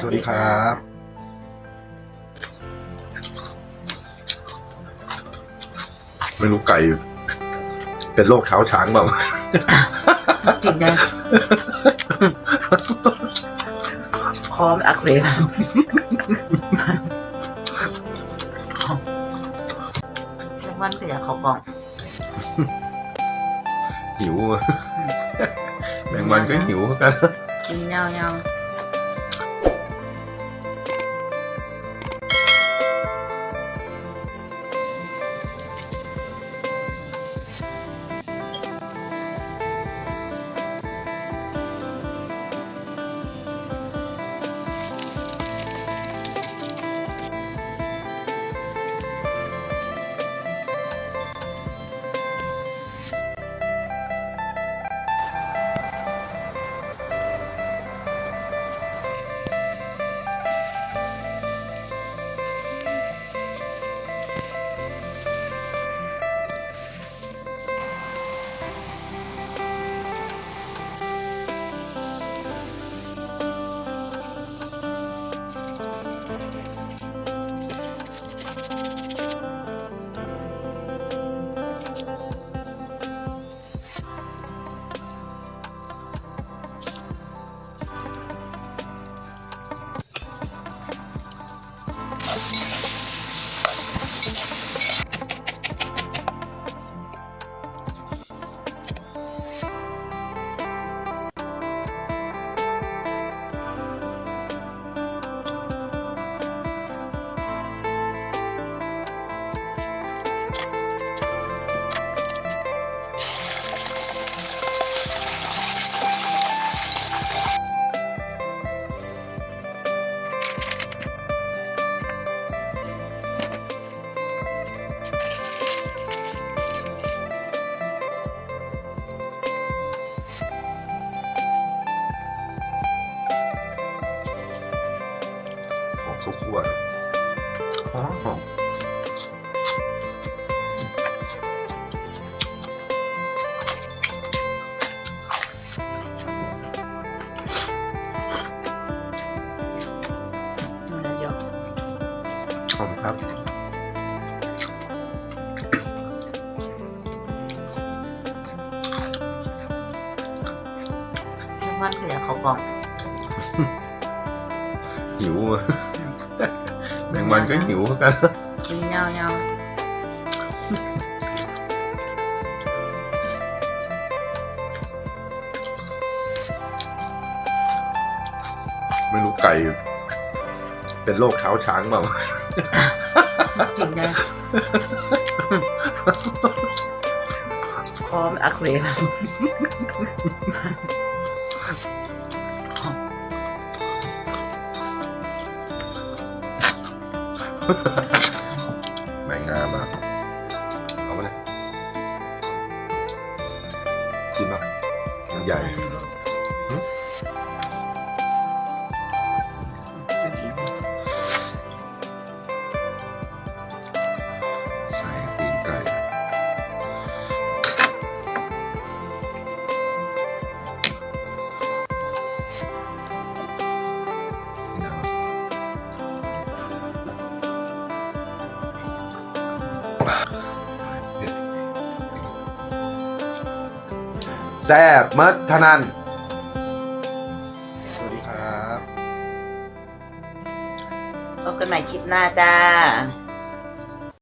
สวัสดีครับไม่รู้ไก่เป็นโรคเท้าช้างเปล่ากินได้คอมนอักเสบทั้งวันก็อยากเข้ากล่องหิวแมงวันก็หิวเหมือนกันกินเงาเงา ข้าวคั่วหอมหอมดูนะเดี๋ยวหอมครับทั้งวันก็อยากเข้ากล่องหิว แมงวันก็หิวเหมือนกัน กินเงาเงาไม่รู้ไก่ เป็นโรคเท้าช้างเปล่ากินได้คอมนอักเสบ แมงงามอะเอามาเลยกินป่ะมันใหญ่ แซ่บมัดทนันสวัสดีครับ พบกันใหม่คลิปหน้าจ้า